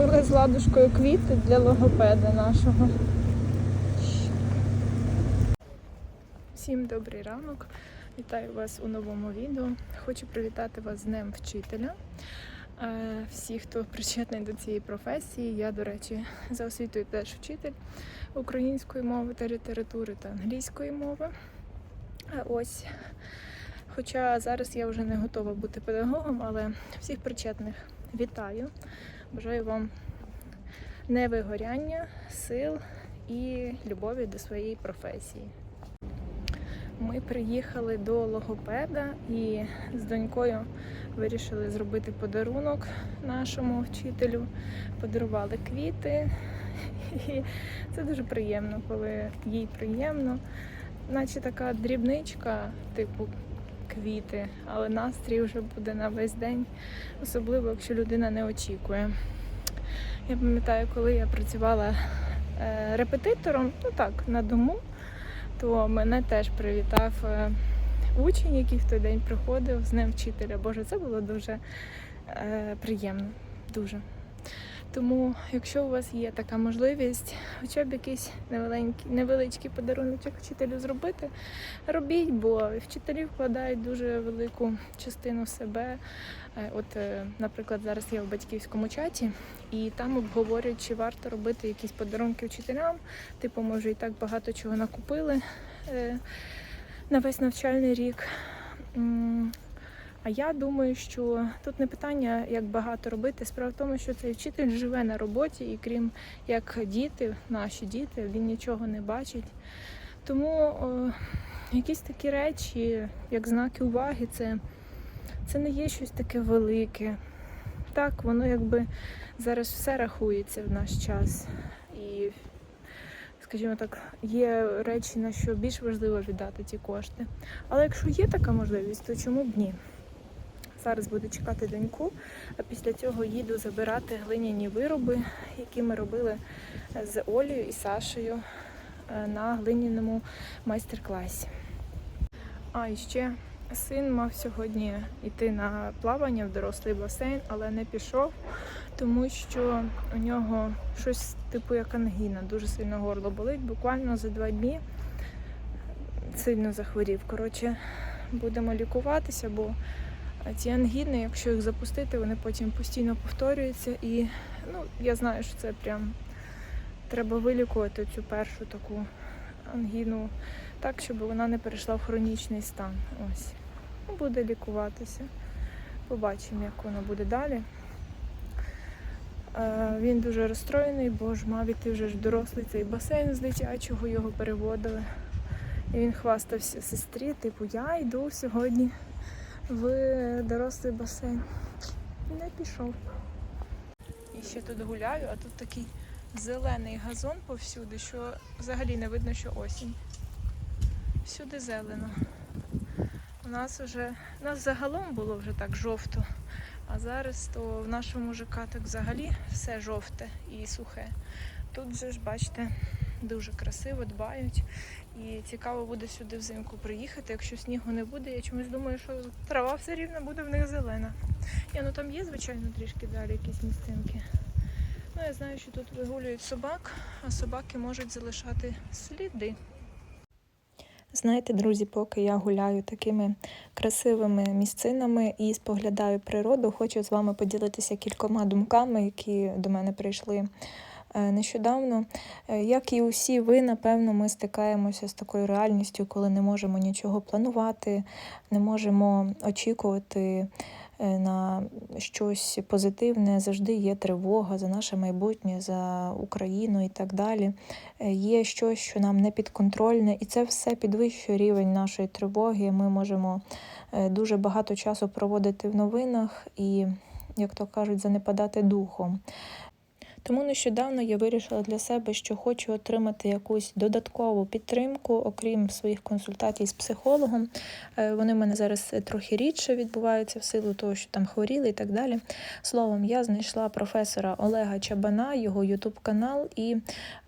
Купили з ладушкою квіти для логопеда нашого. Всім добрий ранок. Вітаю вас у новому відео. Хочу привітати вас з Днем Вчителя. Е, Всі, хто причетний до цієї професії, я, до речі, за освітою теж вчитель української мови та літератури та англійської мови. Е, Ось. Хоча зараз я вже не готова бути педагогом, але всіх причетних вітаю. Бажаю вам невигоряння, сил і любові до своєї професії. Ми приїхали до логопеда і з донькою вирішили зробити подарунок нашому вчителю. Подарували квіти. І це дуже приємно, коли їй приємно. Наче така дрібничка, типу квіти, але настрій вже буде на весь день, особливо якщо людина не очікує. Я пам'ятаю, коли я працювала е, репетитором, ну так, на дому, то мене теж привітав е, учень, який в той день приходив з ним вчителя. Боже, це було дуже е, приємно. Дуже. Тому, якщо у вас є така можливість, хоча б якийсь невеленький, невеличкий подарунок вчителю зробити, робіть, бо вчителі вкладають дуже велику частину себе. Е, От, е, наприклад, зараз я в батьківському чаті, і там обговорюють, чи варто робити якісь подарунки вчителям. Типу, може, і так багато чого накупили е, на весь навчальний рік. А я думаю, що тут не питання, як багато робити. Справа в тому, що цей вчитель живе на роботі, і крім як діти, наші діти, він нічого не бачить. Тому о, якісь такі речі, як знаки уваги, це, це не є щось таке велике. Так, воно якби зараз все рахується в наш час. І, скажімо так, є речі, на що більш важливо віддати ті кошти. Але якщо є така можливість, то чому б ні? Зараз буду чекати доньку, а після цього їду забирати глиняні вироби, які ми робили з Олею і Сашею е, на глиняному майстер-класі. А і ще син мав сьогодні йти на плавання в дорослий басейн, але не пішов, тому що у нього щось типу як ангіна, дуже сильно горло болить. Буквально за два дні сильно захворів. Коротше, будемо лікуватися, бо ці ангіни, якщо їх запустити, вони потім постійно повторюються. І ну, я знаю, що це прям треба вилікувати цю першу таку ангіну так, щоб вона не перейшла в хронічний стан. Ось. Ну, Буде лікуватися. Побачимо, як воно буде далі. Е, Він дуже розстроєний, бо ж мав іти вже ж дорослий цей басейн з дитячого, його переводили. І він хвастався сестрі, типу, я йду сьогодні в дорослий басейн. Не пішов. І ще тут гуляю, а тут такий зелений газон повсюди, що взагалі не видно, що осінь. Всюди зелено. У нас вже, у нас загалом було вже так жовто, а зараз то в нашому ЖК так взагалі все жовте і сухе. Тут же ж, бачите, дуже красиво дбають. І цікаво буде сюди взимку приїхати. Якщо снігу не буде, я чомусь думаю, що трава все рівно буде в них зелена. Ні, ну там є, звичайно, трішки далі якісь місцинки. Ну, я знаю, що тут вигулюють собак, а собаки можуть залишати сліди. Знаєте, друзі, поки я гуляю такими красивими місцинами і споглядаю природу, хочу з вами поділитися кількома думками, які до мене прийшли нещодавно. Е, Як і усі ви, напевно, ми стикаємося з такою реальністю, коли не можемо нічого планувати, не можемо очікувати е, на щось позитивне. Завжди є тривога за наше майбутнє, за Україну і так далі. Е, Є щось, що нам не підконтрольне, і це все підвищує рівень нашої тривоги. Ми можемо е, дуже багато часу проводити в новинах і, як то кажуть, занепадати духом. Тому нещодавно я вирішила для себе, що хочу отримати якусь додаткову підтримку, окрім своїх консультацій з психологом. Е, Вони в мене зараз трохи рідше відбуваються в силу того, що там хворіли і так далі. Словом, я знайшла професора Олега Чабана, його ютуб канал, і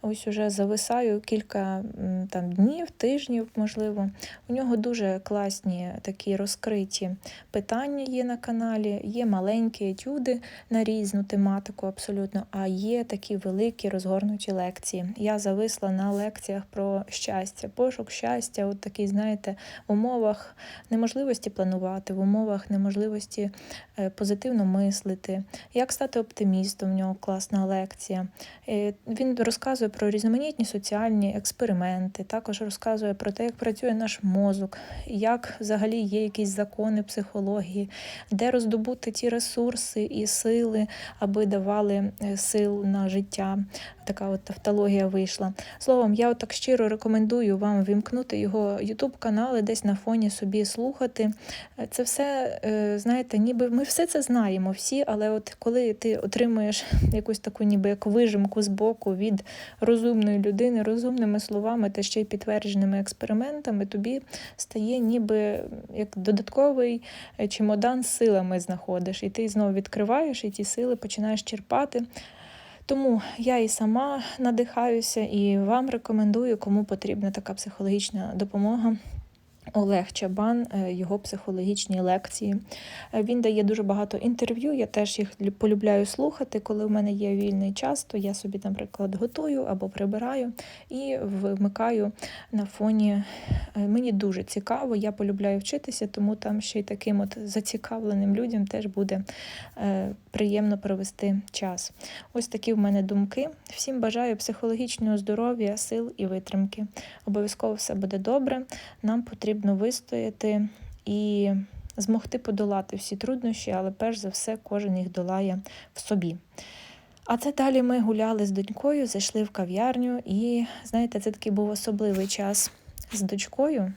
ось уже зависаю кілька там днів, тижнів, можливо. У нього дуже класні такі розкриті питання є на каналі, є маленькі етюди на різну тематику абсолютно, а є такі великі розгорнуті лекції. Я зависла на лекціях про щастя, пошук щастя, от такий, знаєте, в умовах неможливості планувати, в умовах неможливості е, позитивно мислити, як стати оптимістом. В нього класна лекція. Е, Він розказує про різноманітні соціальні експерименти, також розказує про те, як працює наш мозок, як взагалі є якісь закони психології, де роздобути ті ресурси і сили, аби давали е, сил на життя. Така от тавтологія вийшла. Словом, я так щиро рекомендую вам вімкнути його ютуб канали, десь на фоні собі слухати. Це все, е, знаєте, ніби ми все це знаємо всі, але от коли ти отримуєш якусь таку, ніби як вижимку з боку від розумної людини, розумними словами та ще й підтвердженими експериментами, тобі стає ніби як додатковий е, чемодан силами знаходиш, і ти знову відкриваєш і ті сили починаєш черпати. Тому я і сама надихаюся, і вам рекомендую, кому потрібна така психологічна допомога. Олег Чабан, е, його психологічні лекції. Е, Він дає дуже багато інтерв'ю. Я теж їх полюбляю слухати. Коли в мене є вільний час, то я собі, наприклад, готую або прибираю і вмикаю на фоні. Е, Мені дуже цікаво, я полюбляю вчитися, тому там ще й таким от зацікавленим людям теж буде приємно провести час. Ось такі в мене думки. Всім бажаю психологічного здоров'я, сил і витримки. Обов'язково все буде добре. Нам потрібно вистояти і змогти подолати всі труднощі, але перш за все кожен їх долає в собі. А це далі ми гуляли з донькою, зайшли в кав'ярню, і знаєте, це такий був особливий час з дочкою.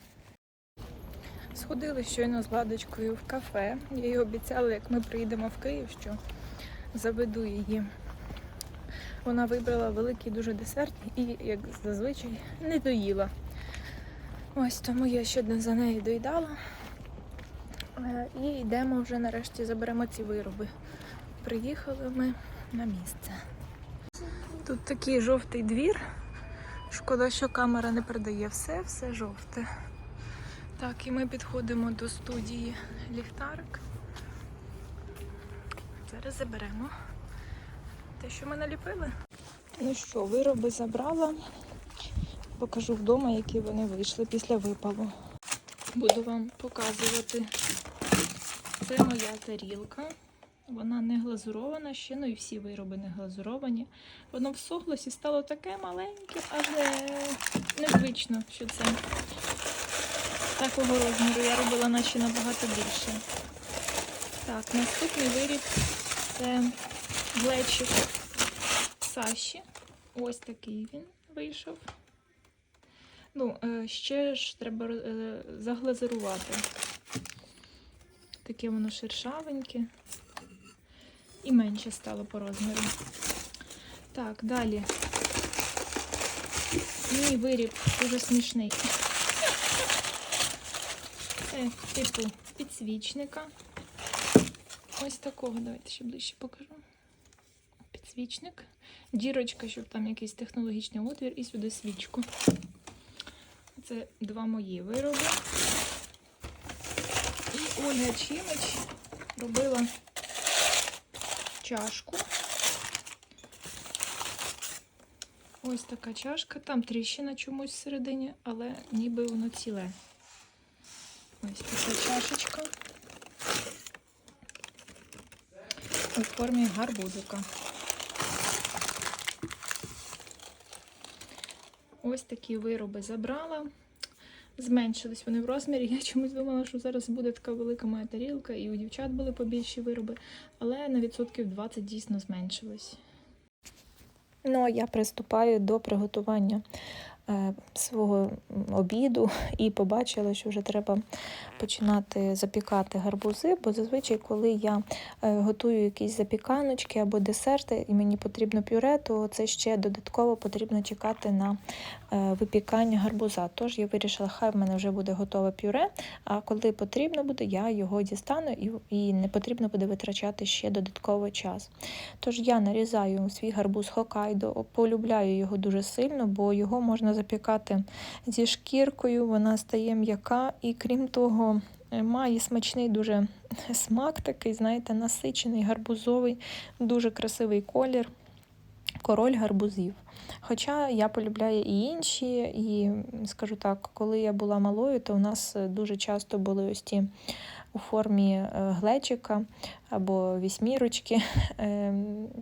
Сходили щойно з Владочкою в кафе. Я їй обіцяла, як ми приїдемо в Київ, що заведу її. Вона вибрала великий дуже десерт і, як зазвичай, не доїла. Ось тому я ще за нею доїдала. Е, І йдемо вже нарешті заберемо ці вироби. Приїхали ми на місце. Тут такий жовтий двір. Шкода, що камера не передає все, все жовте. Так, і ми підходимо до студії ліхтарик. Зараз заберемо те, що ми наліпили. Ну що, вироби забрала. Покажу вдома, які вони вийшли після випалу. Буду вам показувати. Це моя тарілка. Вона не глазурована ще, ну і всі вироби не глазуровані. Воно всохлось і стало таке маленьке, але незвично, що це такого розміру. Я робила наче набагато більше. Так, наступний виріб це глечик Саші. Ось такий він вийшов. Ну, е, ще ж треба е, заглазурувати. Таке воно шершавеньке. І менше стало по розміру. Так, далі. Мій виріб дуже смішний. Це типу підсвічника. Ось такого. Давайте ще ближче покажу. Підсвічник. Дірочка, щоб там якийсь технологічний отвір, і сюди свічку. Це два мої вироби. І Ольга Чимич робила чашку. Ось така чашка. Там тріщина чомусь всередині, але ніби воно ціле. Ось така чашечка. У формі гарбузика. Ось такі вироби забрала. Зменшились вони в розмірі. Я чомусь думала, що зараз буде така велика моя тарілка, і у дівчат були побільші вироби, але на відсотків 20 дійсно зменшилось. Ну, а я приступаю до приготування свого обіду і побачила, що вже треба починати запікати гарбузи, бо зазвичай, коли я е, готую якісь запіканочки або десерти, і мені потрібно пюре, то це ще додатково потрібно чекати на е, випікання гарбуза. Тож я вирішила, хай в мене вже буде готове пюре, а коли потрібно буде, я його дістану і не потрібно буде витрачати ще додатково час. Тож я нарізаю свій гарбуз Хокайдо, полюбляю його дуже сильно, бо його можна запікати зі шкіркою, вона стає м'яка, і крім того, е, має смачний дуже смак, такий, знаєте, насичений, гарбузовий, дуже красивий колір. Король гарбузів. Хоча я полюбляю і інші, і скажу так, коли я була малою, то у нас е, дуже часто були ось ті у формі е, глечика або вісьмірочки, е,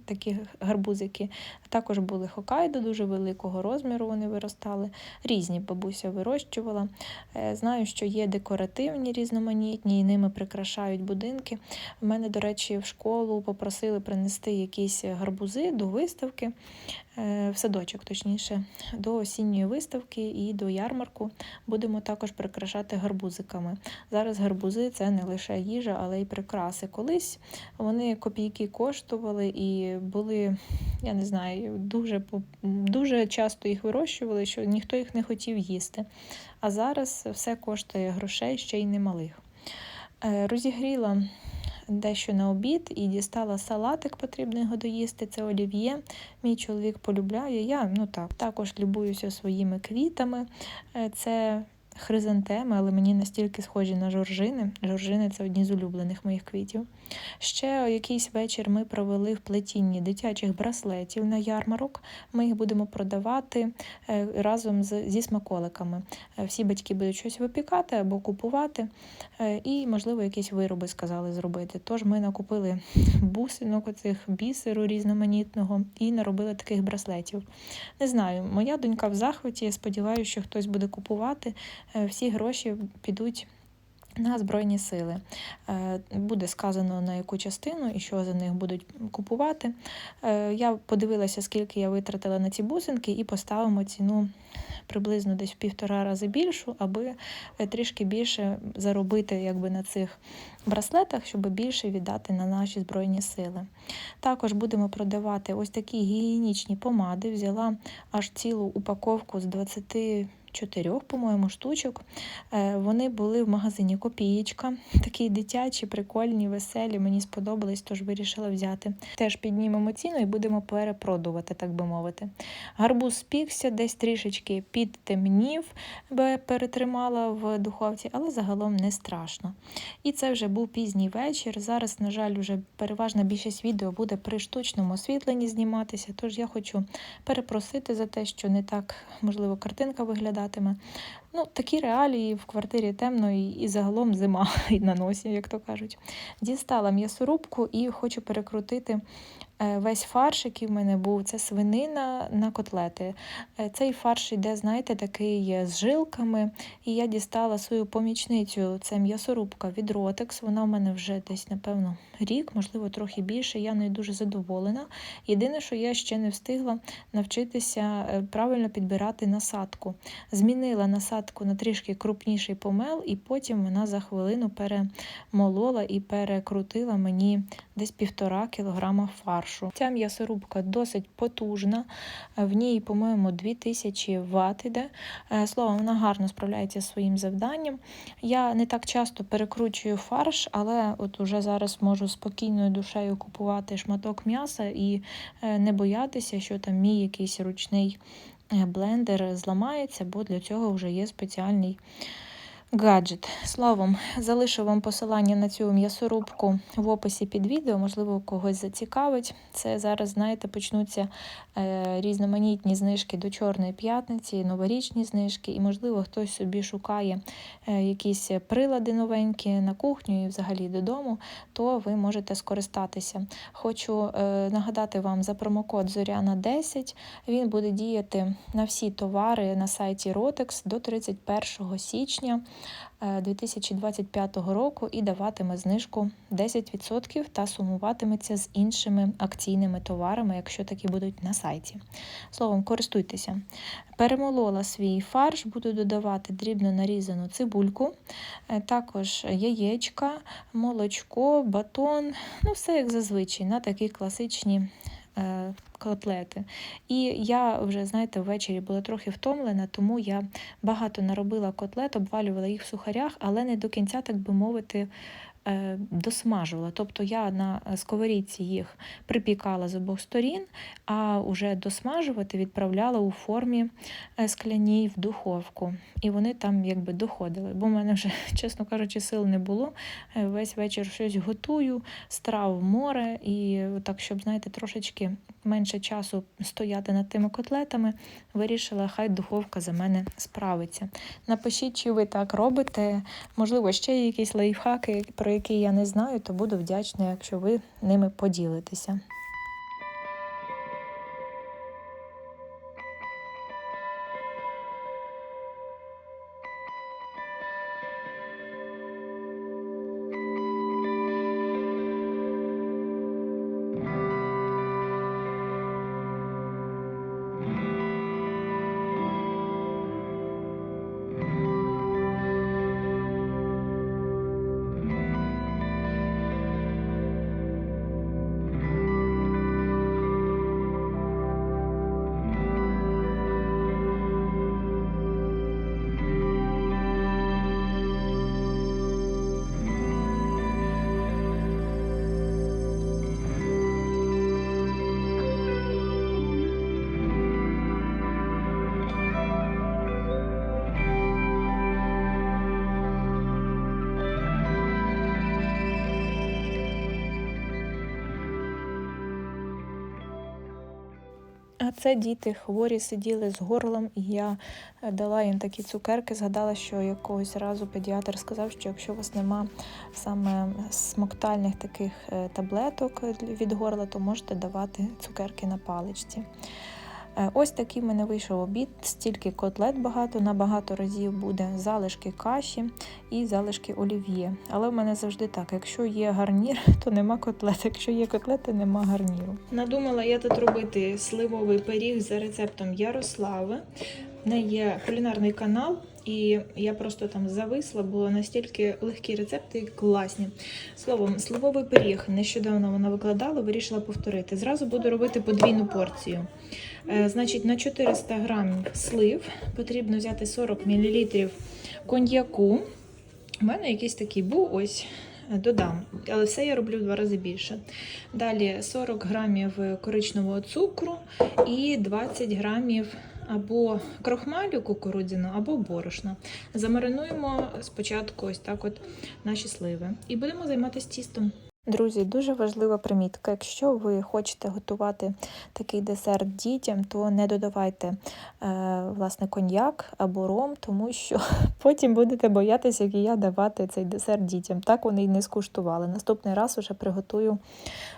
такі гарбузики. Також були хокайдо дуже великого розміру, вони виростали. Різні бабуся вирощувала. Е, Знаю, що є декоративні різноманітні, і ними прикрашають будинки. У мене, до речі, в школу попросили принести якісь гарбузи до виставки, е, в садочок, точніше, до осінньої виставки і до ярмарку. Будемо також прикрашати гарбузиками. Зараз гарбузи це не лише їжа, але й прикраси. Колись вони копійки коштували і були, я не знаю, дуже, дуже часто їх вирощували, що ніхто їх не хотів їсти. А зараз все коштує грошей ще й немалих. Е, Розігріла дещо на обід і дістала салатик, потрібно його доїсти. Це олів'є. Мій чоловік полюбляє. Я ну так, також любуюся своїми квітами. Е, Це хризантеми, але мені настільки схожі на жоржини. Жоржини це одні з улюблених моїх квітів. Ще якийсь вечір ми провели в плетінні дитячих браслетів на ярмарок. Ми їх будемо продавати е, разом зі смаколиками. Е, Всі батьки будуть щось випікати або купувати, е, і, можливо, якісь вироби сказали зробити. Тож ми накупили бусинок, оцих бісеру різноманітного і наробили таких браслетів. Не знаю, моя донька в захваті. Я сподіваюся, що хтось буде купувати. Е, Всі гроші підуть. На Збройні сили Е, буде сказано на яку частину і що за них будуть купувати. Е, Я подивилася, скільки я витратила на ці бусинки, і поставимо ціну приблизно десь в півтора рази більшу, аби трішки більше заробити якби, на цих браслетах, щоб більше віддати на наші збройні сили. Також будемо продавати ось такі гігієнічні помади. Взяла аж цілу упаковку з 20 чотирьох, по-моєму, штучок. Е, Вони були в магазині Копієчка. Такі дитячі, прикольні, веселі. Мені сподобались, тож вирішила взяти. Теж піднімемо ціну і будемо перепродувати, так би мовити. Гарбуз спікся, десь трішечки підтемнів, бо перетримала в духовці, але загалом не страшно. І це вже був пізній вечір. Зараз, на жаль, вже переважна більшість відео буде при штучному освітленні зніматися. Тож я хочу перепросити за те, що не так, можливо, картинка виглядатиме. Ну, такі реалії в квартирі темно і, і загалом зима і на носі, як то кажуть. Дістала м'ясорубку і хочу перекрутити весь фарш, який в мене був. Це свинина на котлети. Е, Цей фарш йде, знаєте, такий е, з жилками. І я дістала свою помічницю. Це м'ясорубка від Rotex. Вона в мене вже десь, напевно, рік, можливо, трохи більше. Я нею дуже задоволена. Єдине, що я ще не встигла навчитися е, правильно підбирати насадку. Змінила насадку на трішки крупніший помел, і потім вона за хвилину перемолола і перекрутила мені десь півтора кілограма фаршу. Ця м'ясорубка досить потужна, е, в ній, по-моєму, 2000 Вт іде. Е, Словом, вона гарно справляється зі своїм завданням. Я не так часто перекручую фарш, але от уже зараз можу спокійною душею купувати шматок м'яса і е, не боятися, що там мій якийсь ручний блендер зламається, бо для цього вже є спеціальний гаджет. Словом, залишу вам посилання на цю м'ясорубку в описі під відео, можливо, когось зацікавить. Це зараз, знаєте, почнуться е, різноманітні знижки до Чорної п'ятниці, новорічні знижки, і, можливо, хтось собі шукає е, якісь прилади новенькі на кухню і взагалі додому, то ви можете скористатися. Хочу е, нагадати вам за промокод Зоряна 10. Він буде діяти на всі товари на сайті Rotex до 31 січня. Е, 2025 року і даватиме знижку 10% та сумуватиметься з іншими акційними товарами, якщо такі будуть на сайті. Словом, користуйтеся. Перемолола свій фарш, буду додавати дрібно нарізану цибульку, е, також яєчка, молочко, батон, ну все як зазвичай, на такі класичні е, котлети. І я вже, знаєте, ввечері була трохи втомлена, тому я багато наробила котлет, обвалювала їх в сухарях, але не до кінця, так би мовити, е, досмажувала. Тобто я на сковорідці їх припікала з обох сторін, а вже досмажувати відправляла у формі е, скляній в духовку. І вони там якби доходили. Бо в мене вже, чесно кажучи, сил не було. Е, Весь вечір щось готую, страв море, і так, щоб, знаєте, трошечки менше часу стояти над тими котлетами, вирішила, хай духовка за мене справиться. Напишіть, чи ви так робите. Можливо, ще якісь лайфхаки, про які я не знаю, то буду вдячна, якщо ви ними поділитеся. Це діти хворі сиділи з горлом, і я е, дала їм такі цукерки. Згадала, що якогось разу педіатр сказав, що якщо у вас нема саме смоктальних таких е, таблеток від горла, то можете давати цукерки на паличці. Е, Ось такий в мене вийшов обід, стільки котлет багато, на багато разів буде залишки каші і залишки олів'є. Але в мене завжди так: якщо є гарнір, то нема котлет. Якщо є котлети, нема гарніру. Надумала я тут робити сливовий пиріг за рецептом Ярослави. В неї є кулінарний канал, і я просто там зависла, бо настільки легкі рецепти і класні. Словом, сливовий пиріг нещодавно вона викладала, вирішила повторити. Зразу буду робити подвійну порцію. Е, Значить, на 400 грамів слив потрібно взяти 40 мл коньяку. У мене якийсь такий був ось. е, Додам, але все я роблю в два рази більше. Далі 40 грамів коричневого цукру і 20 грамів або крохмалю кукурудзяного, або борошна. Замаринуємо спочатку ось так от наші сливи. І будемо займатися тістом. Друзі, дуже важлива примітка. Якщо ви хочете готувати такий десерт дітям, то не додавайте е, власне коньяк або ром, тому що потім будете боятися, як і я, давати цей десерт дітям. Так вони й не скуштували. Наступний раз уже приготую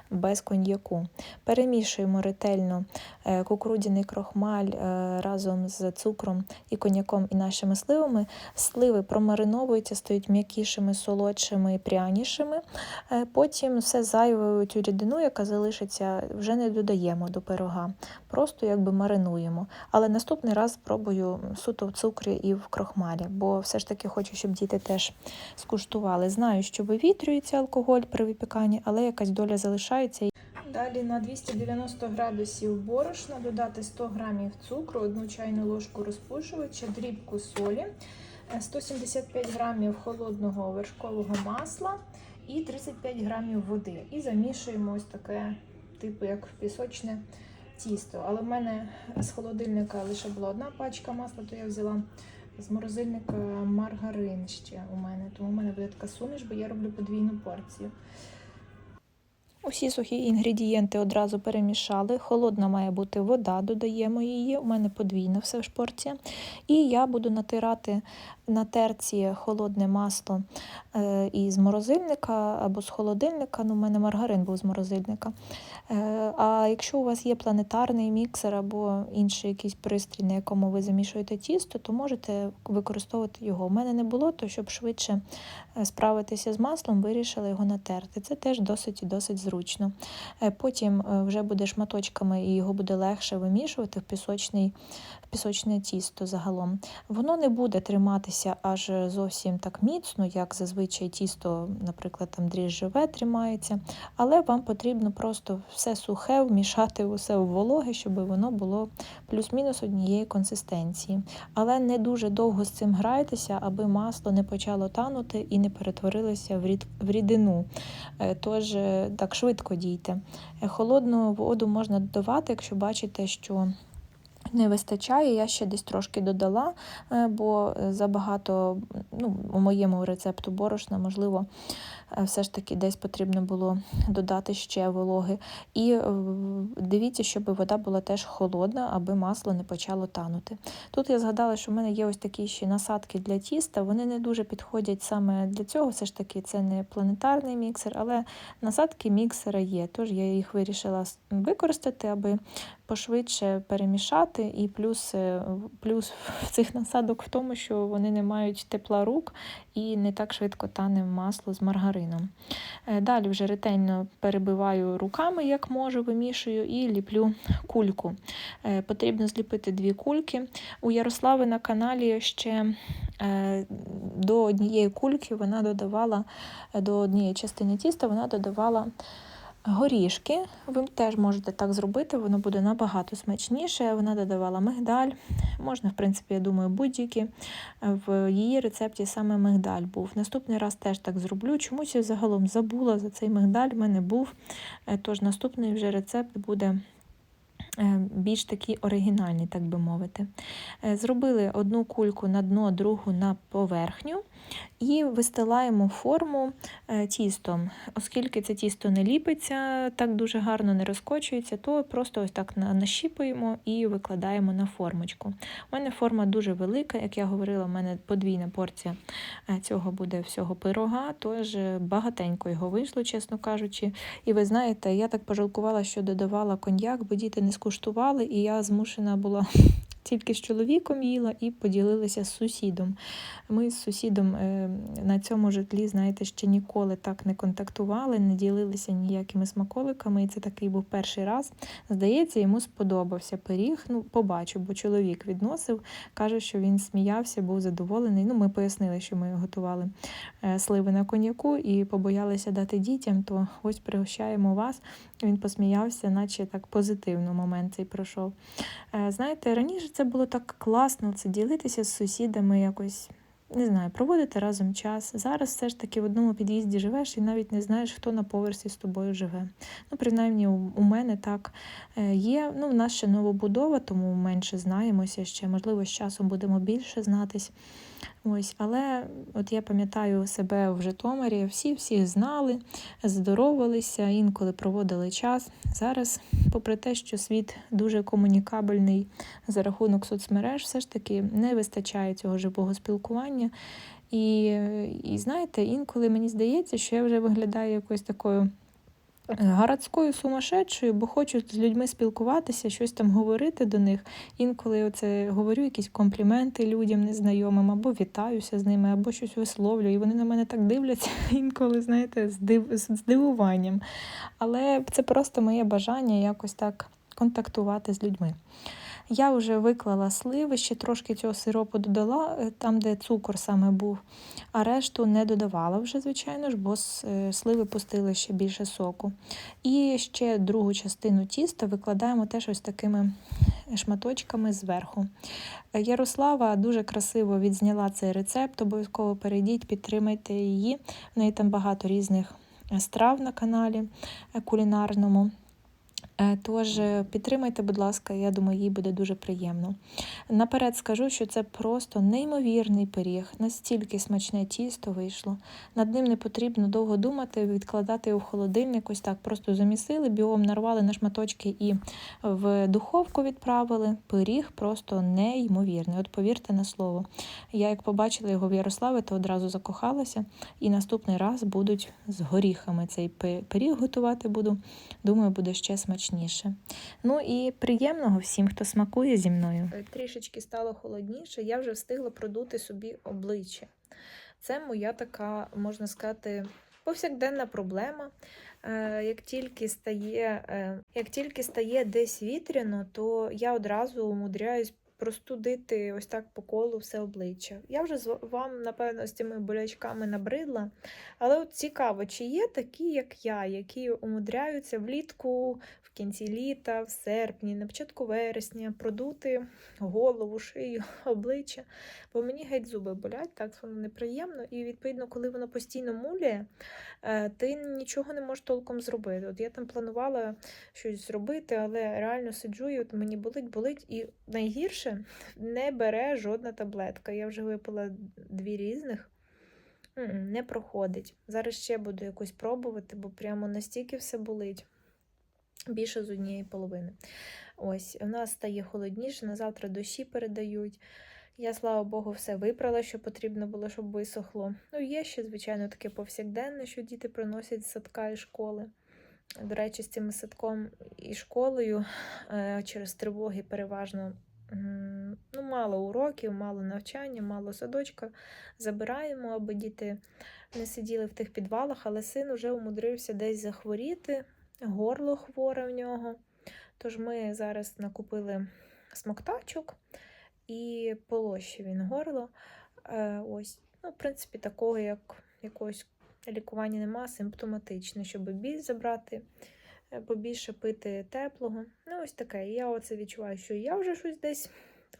без коньяку. Перемішуємо ретельно е, кукурудзяний крохмаль е, разом з цукром і коньяком і нашими сливами. Сливи промариновуються, стають м'якішими, солодшими і прянішими. Е, Потім все зайве цю рідину, яка залишиться, вже не додаємо до пирога. Просто якби маринуємо. Але наступний раз спробую суто в цукрі і в крохмалі, бо все ж таки хочу, щоб діти теж скуштували. Знаю, що вивітрюється алкоголь при випіканні, але якась доля залишається. Далі на 290 градусів борошна додати 100 грамів цукру, одну чайну ложку розпушувача, дрібку солі, е, 175 грамів холодного вершкового масла і 35 грамів води. І замішуємо ось таке, типу як пісочне тісто. Але в мене з холодильника лише була одна пачка масла, то я взяла з морозильника маргарин ще у мене. Тому в мене буде така суміш, бо я роблю подвійну порцію. Усі сухі інгредієнти одразу перемішали. Холодна має бути вода, додаємо її. У мене подвійна все ж порція. І я буду натирати на терці холодне масло е, із морозильника або з холодильника. Ну, у мене маргарин був з морозильника. Е, А якщо у вас є планетарний міксер або інший якийсь пристрій, на якому ви замішуєте тісто, то можете використовувати його. У мене не було, то щоб швидше е, справитися з маслом, вирішила його натерти. Це теж досить і досить зручно. Е, Потім е, вже буде шматочками і його буде легше вимішувати в пісочний, пісочне тісто загалом. Воно не буде триматися аж зовсім так міцно, як зазвичай тісто, наприклад, там дріжджове тримається, але вам потрібно просто все сухе вмішати усе в вологе, щоб воно було плюс-мінус однієї консистенції. Але не дуже довго з цим грайтеся, аби масло не почало танути і не перетворилося в рід- в рідину. Е, Тож е, так швидко дійте. Е, Холодну воду можна додавати, якщо бачите, що не вистачає. Я ще десь трошки додала, е, бо е, забагато ну, у моєму рецепту борошна, можливо, все ж таки десь потрібно було додати ще вологи. І е, дивіться, щоб вода була теж холодна, аби масло не почало танути. Тут я згадала, що в мене є ось такі ще насадки для тіста. Вони не дуже підходять саме для цього. Все ж таки, це не планетарний міксер, але насадки міксера є. Тож я їх вирішила використати, аби пошвидше перемішати. І плюс, е, плюс цих насадок в тому, що вони не мають тепла рук і не так швидко тане масло з маргарином. Е, Далі вже ретельно перебиваю руками, як можу, вимішую, і ліплю кульку. Е, Потрібно зліпити дві кульки. У Ярослави на каналі ще е, до однієї кульки вона додавала до однієї частини тіста, вона додавала. Горішки, ви теж можете так зробити, воно буде набагато смачніше. Вона додавала мигдаль, можна, в принципі, я думаю, будь-які. В її рецепті саме мигдаль був. Наступний раз теж так зроблю. Чомусь я загалом забула за цей мигдаль, в мене був. Е, Тож наступний вже рецепт буде більш такий оригінальний, так би мовити. Е, Зробили одну кульку на дно, другу на поверхню. І вистилаємо форму е, тістом. Оскільки це тісто не ліпиться, так дуже гарно не розкочується, то просто ось так нащіпуємо і викладаємо на формочку. У мене форма дуже велика, як я говорила, у мене подвійна порція е, цього буде всього пирога, тож е, багатенько його вийшло, чесно кажучи. І ви знаєте, я так пожалкувала, що додавала коньяк, бо діти не скуштували, і я змушена була. Тільки з чоловіком їла і поділилася з сусідом. Ми з сусідом е, на цьому житлі, знаєте, ще ніколи так не контактували, не ділилися ніякими смаколиками. І це такий був перший раз. Здається, йому сподобався пиріг. Ну, побачу, бо чоловік відносив, каже, що він сміявся, був задоволений. Ну, ми пояснили, що ми готували е, сливи на коньяку і побоялися дати дітям, то ось пригощаємо вас. Він посміявся, наче так позитивно момент цей пройшов. Е, Знаєте, раніше це було так класно, це ділитися з сусідами якось. Не знаю, проводити разом час. Зараз все ж таки в одному під'їзді живеш і навіть не знаєш, хто на поверсі з тобою живе. Ну, принаймні, у, мене так е, є. Ну, в нас ще новобудова, тому менше знаємося ще. Можливо, з часом будемо більше знатись. Ось, але от я пам'ятаю себе в Житомирі, всі всіх знали, здоровалися, інколи проводили час. Зараз, попри те, що світ дуже комунікабельний за рахунок соцмереж, все ж таки не вистачає цього живого спілкування. І, і знаєте, інколи мені здається, що я вже виглядаю якоюсь такою городською сумасшедшою, бо хочу з людьми спілкуватися, щось там говорити до них. Інколи оце говорю якісь компліменти людям незнайомим, або вітаюся з ними, або щось висловлюю. І вони на мене так дивляться інколи, знаєте, з здивуванням. Але це просто моє бажання якось так контактувати з людьми. Я вже виклала сливи, ще трошки цього сиропу додала, е, там, де цукор саме був, а решту не додавала вже, звичайно ж, бо е, сливи пустили ще більше соку. І ще другу частину тіста викладаємо теж ось такими шматочками зверху. Е, Ярослава дуже красиво відзняла цей рецепт, обов'язково перейдіть, підтримайте її. В неї там багато різних страв на каналі кулінарному. Е, Тож е, підтримайте, будь ласка, я думаю, їй буде дуже приємно. Наперед скажу, що це просто неймовірний пиріг, настільки смачне тісто вийшло. Над ним не потрібно довго думати, відкладати в холодильник. Ось так просто замісили, біом нарвали на шматочки і в духовку відправили. Пиріг просто неймовірний. От повірте на слово. Я як побачила його в Ярославі, то одразу закохалася. І наступний раз будуть з горіхами цей пиріг готувати буду. Думаю, буде ще смачніше. Ну і приємного всім, хто смакує зі мною. Е, Трішечки стало холодніше, я вже встигла продути собі обличчя. Це моя така, можна сказати, повсякденна проблема. Е, Як тільки стає, е, як тільки стає десь вітряно, то я одразу умудряюсь простудити ось так по колу все обличчя. Я вже з вам, напевно, з цими болячками набридла. Але от цікаво, чи є такі, як я, які умудряються влітку, кінці літа, в серпні, на початку вересня продути голову, шию, обличчя. Бо мені геть зуби болять, так воно неприємно. І відповідно, коли воно постійно муляє, е, ти нічого не можеш толком зробити. От я там планувала щось зробити, але реально сиджу, і от мені болить, болить. І найгірше не бере жодна таблетка. Я вже випила дві різних. Не проходить. Зараз ще буду якусь пробувати, бо прямо настільки все болить. Більше з однієї половини. Ось, у нас стає холодніше, на завтра дощі передають. Я, слава Богу, все випрала, що потрібно було, щоб висохло. Ну, є ще, звичайно, таке повсякденне, що діти приносять з садка і школи. До речі, з цим садком і школою е, через тривоги переважно ну, мало уроків, мало навчання, мало садочка. Забираємо, аби діти не сиділи в тих підвалах, але син вже умудрився десь захворіти, горло хворе в нього. Тож ми зараз накупили смоктачок і полощив він горло. Е, ось, ну, в принципі, такого, як якогось лікування нема, симптоматичне, щоб біль забрати, е, побільше пити теплого. Ну, ось таке. І Я оце відчуваю, що я вже щось десь,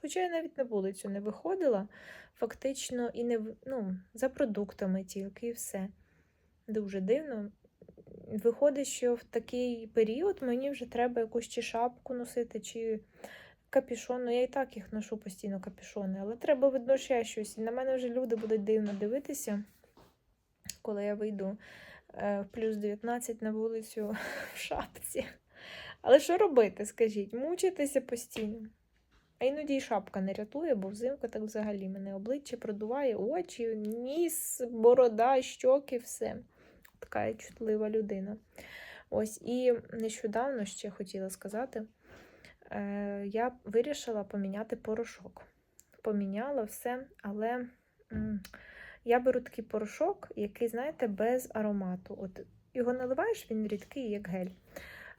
хоча я навіть на вулицю не виходила, фактично, і не ну, за продуктами тільки і все. Дуже дивно. Виходить, що в такий період мені вже треба якусь чи шапку носити, чи капюшон. Ну, я і так їх ношу постійно капюшони, але треба видно ще щось. І на мене вже люди будуть дивно дивитися, коли я вийду е, в плюс 19 на вулицю в шапці. Але що робити, скажіть? Мучитися постійно. А іноді й шапка не рятує, бо взимку так взагалі мене обличчя продуває, очі, ніс, борода, щоки, все. Така чутлива людина. Ось, і нещодавно ще хотіла сказати, е, я вирішила поміняти порошок. Поміняла все, але я беру такий порошок, який, знаєте, без аромату. От його наливаєш, він рідкий, як гель.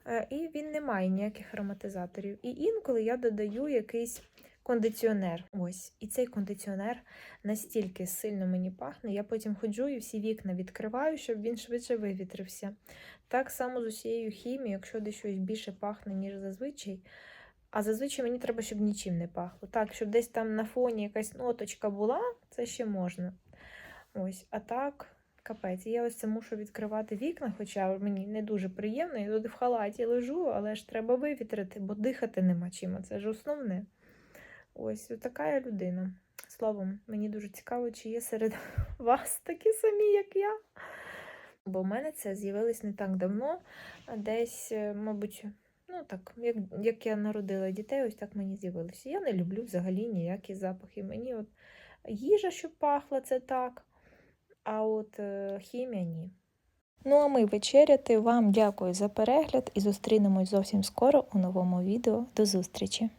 Е, І він не має ніяких ароматизаторів. І інколи я додаю якийсь кондиціонер. Ось. І цей кондиціонер настільки сильно мені пахне. Я потім ходжу і всі вікна відкриваю, щоб він швидше вивітрився. Так само з усією хімією, якщо десь щось більше пахне, ніж зазвичай. А зазвичай мені треба, щоб нічим не пахло. Так, щоб десь там на фоні якась ноточка була, це ще можна. Ось, а так, капець. Я ось це мушу відкривати вікна, хоча мені не дуже приємно. Я тут в халаті лежу, але ж треба вивітрити, бо дихати нема чим. Це ж основне. Ось така я людина. Словом, мені дуже цікаво, чи є серед вас такі самі, як я. Бо в мене це з'явилось не так давно, десь, е, мабуть, ну так, як, як я народила дітей, ось так мені з'явилося. Я не люблю взагалі ніякі запахи. Мені от їжа, щоб пахла, це так, а от е, хімія ні. Ну а ми вечеряти. Вам дякую за перегляд і зустрінемось зовсім скоро у новому відео. До зустрічі!